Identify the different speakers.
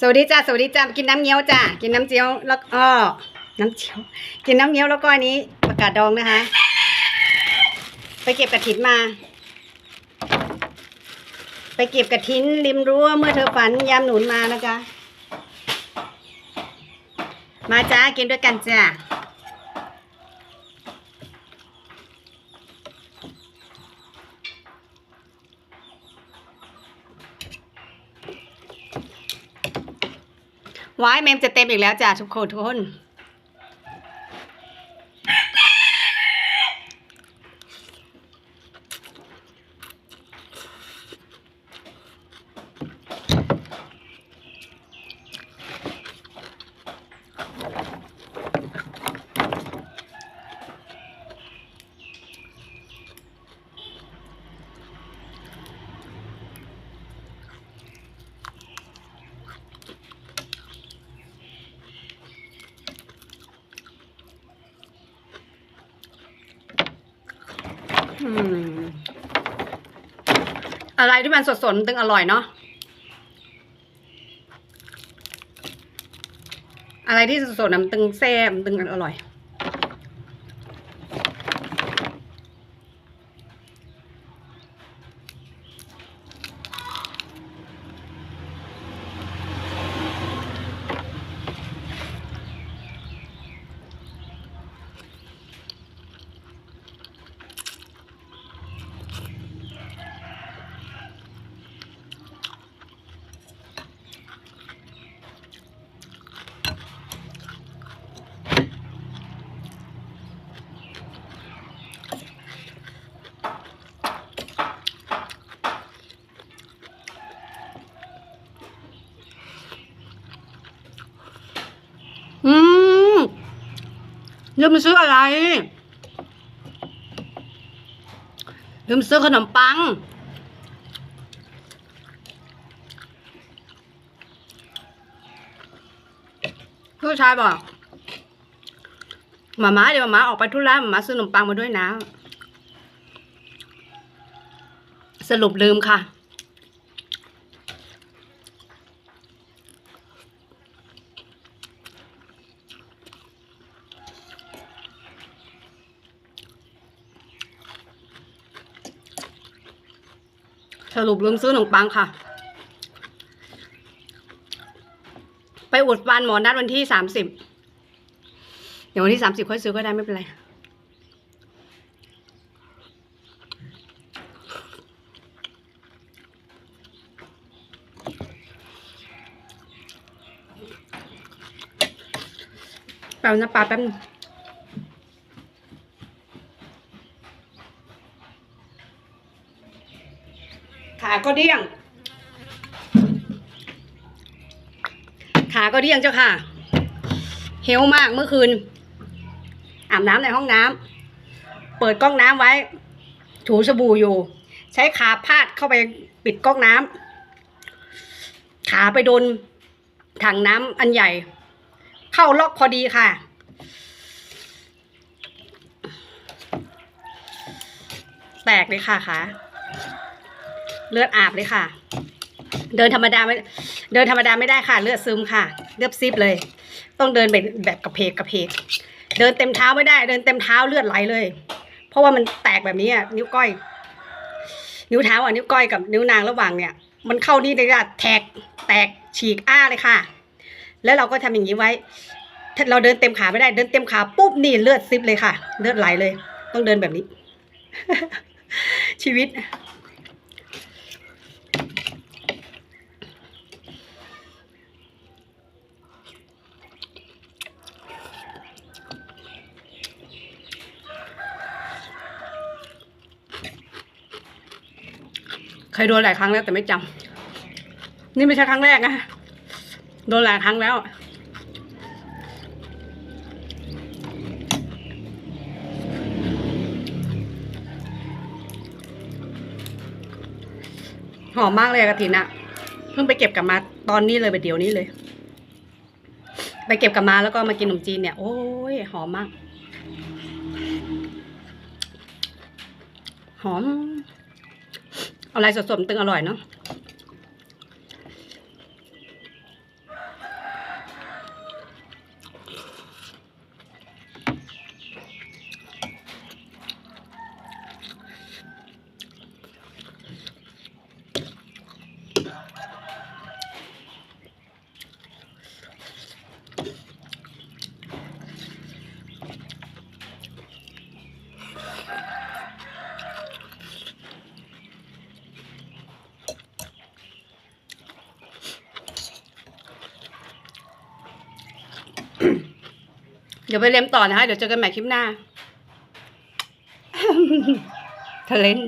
Speaker 1: สวัสดีจ้าสวัสดีจ้ากินน้ำเงี้ยวจ้ากินน้ำเจียวแล้วอ้อน้ำเจียว กินน้ำเงี้ยวแล้วก็อันนี้ประกาศดองนะคะ ไปเก็บกระถินมา ไปเก็บกระถินริมรั้วเมื่อเธอฝันยามหนุนมานะจ๊ะมาจ้ากินด้วยกันจ้า วายเมมจะเต็มอีกแล้วจ้ะทุกคนทุกคน อะไรที่มันสดๆมันตึงอร่อยเนาะอะไรที่สดๆน่ะมันตึงแซ่บมันตึงอร่อย อืม ลืมซื้ออะไร ลืมซื้อขนมปัง ผู้ชายบอกหมาม้าเดี๋ยวหมาม้าออกไปธุระหมาม้าซื้อขนมปังมาด้วยนะ สรุปลืมค่ะ สรุปลืมซื้อขนมปังค่ะ ไปอุดฟันหมอนัดวันที่สามสิบเดี๋ยววันที่สามสิบค่อยซื้อก็ได้ไม่เป็นไรแป๊บนะปลาแป๊บนึง ขาก็เดี้ยง ขาก็เดี้ยงเจ้าค่ะ เฮลมากเมื่อคืน อาบน้ำในห้องน้ำ เปิดก๊อกน้ำไว้ ถูสบู่อยู่ ใช้ขาพาดเข้าไปปิดก๊อกน้ำ ขาไปโดนถังน้ำอันใหญ่ เข้าล็อกพอดีค่ะแตกเลยค่ะขา เลือดอาบเลยค่ะ เดินธรรมดาไม่เดินธรรมดาไม่ได้ค่ะ เลือดซึมค่ะ เลือดซิบเลย ต้องเดินแบบแบบกระเพกกระเพก เดินเต็มเท้าไม่ได้ เดินเต็มเท้าเลือดไหลเลย เพราะว่ามันแตกแบบนี้อะนิ้วก้อย นิ้วเท้าอะนิ้วก้อยกับนิ้วนางระหว่างเนี่ย มันเข้านี่เลยค่ะแทกแตกฉีกอ้าเลยค่ะ แล้วเราก็ทำอย่างนี้ไว้เราเดินเต็มขาไม่ได้เดินเต็มขาปุ๊บนี่เลือดซิบเลยค่ะ เลือดไหลเลย ต้องเดินแบบนี้ ชีวิต เคยโดนหลายครั้งแล้วแต่ไม่จำนี่ไม่ใช่ครั้งแรกนะโดนหลายครั้งแล้วหอมมากเลยกระถินอะเพิ่งไปเก็บกลับมาตอนนี้เลยไปเดี๋ยวนี้เลย ไปเก็บกลับมาแล้วก็มากินขนมจีนเนี่ย โอ้ยหอมมาก หอม อะไรสดๆมันตึงอร่อยเนาะ เดี๋ยวไปเรียนต่อนะคะ เดี๋ยวเจอกันใหม่คลิปหน้า เทเลน